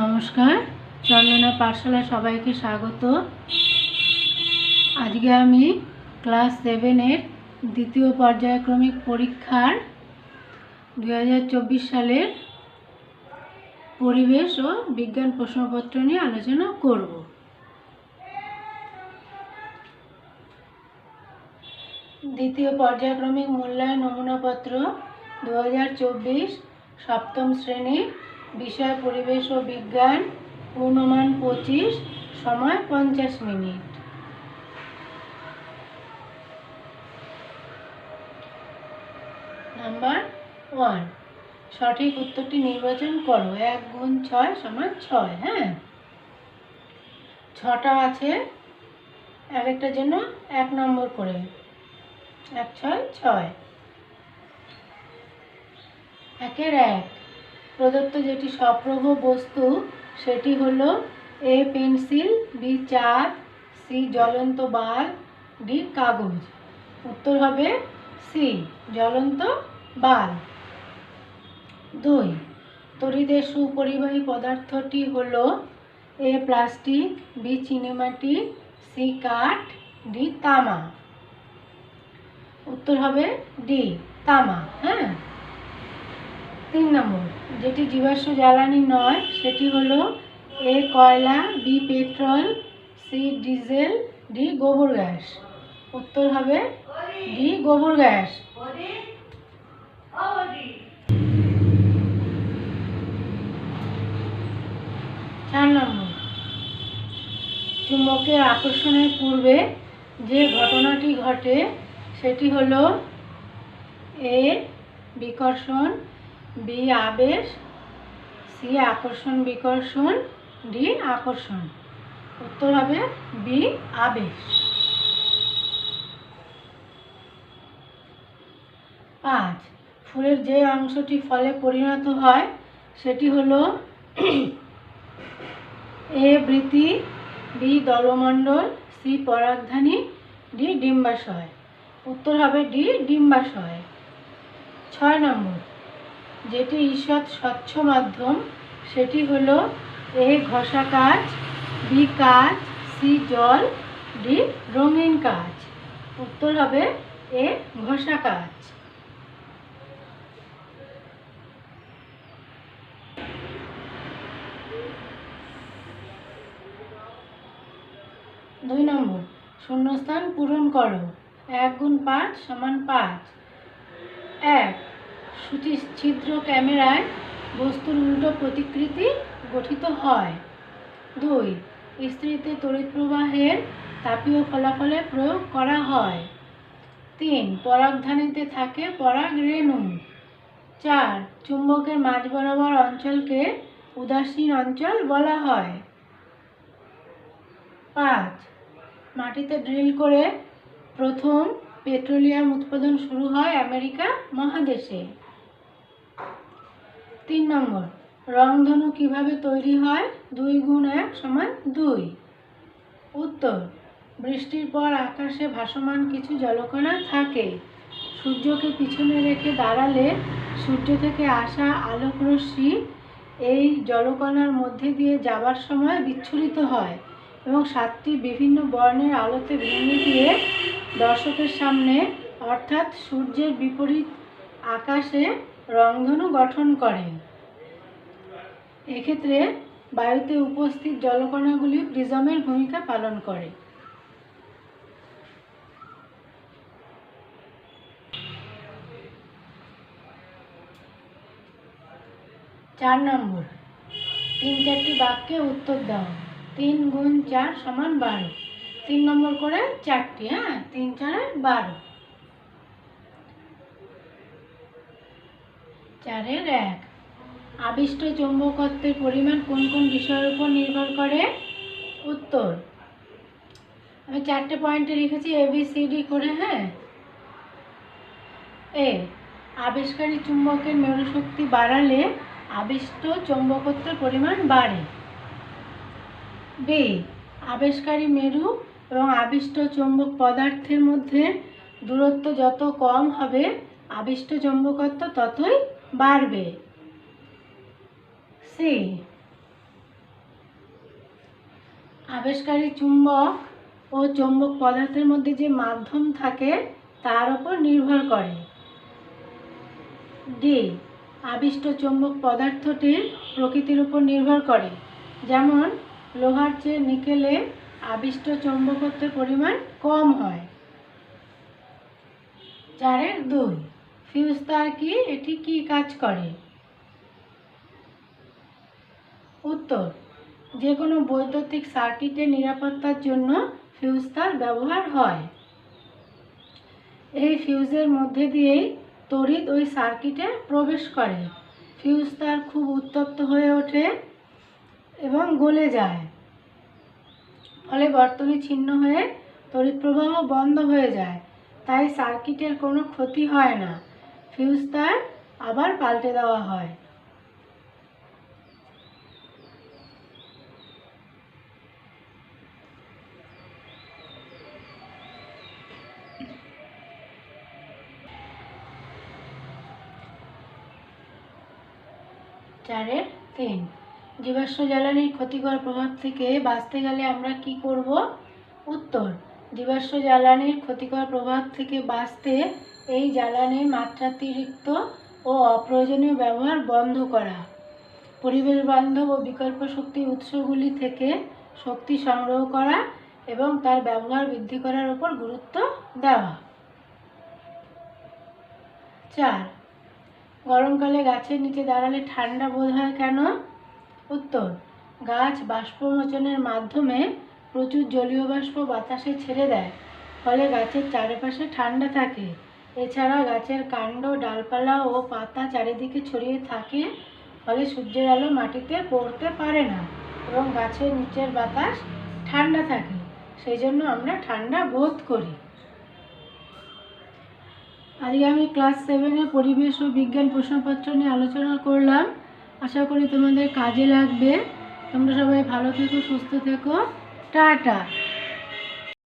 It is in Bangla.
নমস্কার, চন্দনা পাঠশালা সবাইকে স্বাগত। আজকে আমি ক্লাস সেভেনের দ্বিতীয় পর্যায়ক্রমিক পরীক্ষার দু হাজার চব্বিশ সালের পরিবেশ ও বিজ্ঞান প্রশ্নপত্র নিয়ে আলোচনা করব। দ্বিতীয় পর্যায়ক্রমিক মূল্যায়ন নমুনাপত্র দু হাজার চব্বিশ সপ্তম শ্রেণি বিষয়, পরিবেশ ও বিজ্ঞান, পূর্ণমান পঁচিশ, সময় পঞ্চাশ মিনিট। নাম্বার ওয়ান সঠিক উত্তরটি নির্বাচন করো। এক গুণ ছয় সমান ছয় হ্যাঁ? ছটা আছে এক একটার জন্য এক নম্বর করে। এক, ছয় ছয়। একের এক প্রদত্ত যেটি সপ্রভ বস্তু, সেটি হলো এ পেন্সিল বি চাঁদ সি জ্বলন্ত বাল ডি কাগজ। উত্তর হবে সি জ্বলন্ত বাল। দুই তরিদের সুপরিবাহী পদার্থটি হল এ প্লাস্টিক বি চিনিমাটি সি কাঠ ডি তামা। উত্তর হবে ডি তামা হ্যাঁ? তিন নম্বর। যেটি জীবাশ্ম জ্বালানি নয়, সেটি হলো এ কয়লা, B petrol, C diesel, D গোবর গ্যাস। উত্তর হবে ডি গোবর গ্যাস। চার নম্বর। চুম্বকের আকর্ষণের পূর্বে যে ঘটনাটি ঘটে, সেটি হলো এ বিকর্ষণ বি আবেশ, সি আকর্ষণ বিকর্ষণ ডি আকর্ষণ। উত্তর হবে বি আবেশ। পাঁচ, ফুলের যে অংশটি ফলে পরিণত হয়, সেটি হলো এ বৃতি বি দলমণ্ডল, সি পরাগধানী, ডি ডিম্বাশয়। উত্তর হবে ডি ডিম্বাশয়। ছয় নম্বর যেটি ঈষৎ স্বচ্ছ মাধ্যম, সেটি হলো এ ঘষা কাজ, বি কাজ, সি জল, ডি রঙিন কাজ। উত্তর হবে এ ঘষা কাজ। দুই নম্বর, শূন্যস্থান পূরণ করো। এক গুণ পাঁচ সমান পাঁচ। এক সূচি ছিদ্র ক্যামেরায় বস্তুর উল্টো প্রতিকৃতি গঠিত হয়। দুই, স্ত্রীতে তড়িৎ প্রবাহের তাপীয় ফলাফলে প্রয়োগ করা হয়। তিন, পরাগধানীতে থাকে পরাগ রেণু। চার, চুম্বকের মাঝ বরাবর অঞ্চলকে উদাসীন অঞ্চল বলা হয়। পাঁচ, মাটিতে ড্রিল করে প্রথম পেট্রোলিয়াম উৎপাদন শুরু হয় আমেরিকা মহাদেশে। তিন নম্বর, রংধনু কীভাবে তৈরি হয়? দুই গুণ এক সমান দুই। উত্তর, বৃষ্টির পর আকাশে ভাসমান কিছু জলকণা থাকে। সূর্যকে পিছনে রেখে দাঁড়ালে সূর্য থেকে আসা আলোক রশ্মি এই জলকণার মধ্যে দিয়ে যাবার সময় বিচ্ছুরিত হয় এবং সাতটি বিভিন্ন বর্ণের আলোতে ভেঙে দিয়ে দর্শকের সামনে, অর্থাৎ সূর্যের বিপরীত আকাশে রংধনু গঠন করে। এক্ষেত্রে বায়ুতে উপস্থিত জলকণাগুলি প্রিজমের ভূমিকা পালন করে। চার নম্বর, তিন চারটি বাক্যে উত্তর দাও। তিন গুণ চার সমান বারো। তিন নম্বর করে চারটি হ্যাঁ? তিন চারে বারো। চারের এক। আবিষ্ট চৌম্বকত্বের পরিমাণ কোন কোন বিষয়ের উপর নির্ভর করে? উত্তর। আমি চারটে পয়েন্টে লিখেছি এ বি সি ডি করে হ্যাঁ? এ আবিষ্কারী চুম্বকের মেরুশক্তি বাড়ালে আবিষ্ট চৌম্বকত্বের পরিমাণ বাড়ে। বি আবিষ্কারী মেরু এবং আবিষ্ট চৌম্বক পদার্থের মধ্যে দূরত্ব যত কম হবে, আবিষ্ট চৌম্বকত্ব ততই বাড়বে। সি আবেশকারী চুম্বক ও চৌম্বক পদার্থের মধ্যে যে মাধ্যম থাকে, তার উপর নির্ভর করে। ডি, আবিষ্ট চৌম্বক পদার্থটির প্রকৃতির উপর নির্ভর করে। যেমন, লোহার চেয়ে নিকেলে আবিষ্ট চৌম্বকত্বের পরিমাণ কম হয়। চারের দুই। ফিউজ তার কি? এটি কি কাজ করে? উত্তর যে কোনো বৈদ্যুতিক সার্কিটের নিরাপত্তার জন্য ফিউজ তার ব্যবহার হয়। এই ফিউজের মধ্যে দিয়েই তড়িৎ ওই সার্কিটে প্রবেশ করে। ফিউজ তার খুব উত্তপ্ত হয়ে ওঠে এবং গলে যায়। ফলে বর্তনী ছিন্ন হয়ে তড়িৎ প্রবাহ বন্ধ হয়ে যায়। তাই সার্কিটের কোনো ক্ষতি হয় না। ফিউজ তার আবার পাল্টে দেওয়া হয়। চারের তিন। জীবাশ্ম জ্বালানির ক্ষতিকর প্রভাব থেকে বাঁচতে গেলে আমরা কি করব? উত্তর জীবাশ্ম জ্বালানির ক্ষতিকর প্রভাব থেকে বাঁচতে এই জ্বালানির মাত্রাতিরিক্ত ও অপ্রয়োজনীয় ব্যবহার বন্ধ করা। পরিবেশ বান্ধব ও বিকল্প শক্তির উৎসগুলি থেকে শক্তি সংগ্রহ করা এবং তার ব্যবহার বৃদ্ধি করার উপর গুরুত্ব দেওয়া। চার, গরমকালে গাছের নিচে দাঁড়ালে ঠান্ডা বোধ হয় কেন? উত্তর, গাছ বাষ্পমোচনের মাধ্যমে প্রচুর জলীয় বাষ্প বাতাসে ছেড়ে দেয়, ফলে গাছের চারপাশে ঠান্ডা থাকে। এছাড়া গাছের কাণ্ড, ডালপালা ও পাতা চারিদিকে ছড়িয়ে থাকে, ফলে সূর্যের আলো মাটিতে পড়তে পারে না এবং গাছের নিচের বাতাস ঠান্ডা থাকে। সেই জন্য আমরা ঠান্ডা বোধ করি। আজকে আমি ক্লাস সেভেনে পরিবেশ ও বিজ্ঞান প্রশ্নপত্র নিয়ে আলোচনা করলাম। আশা করি তোমাদের কাজে লাগবে। তোমরা সবাই ভালো থেকো, সুস্থ থেকো। টাটা।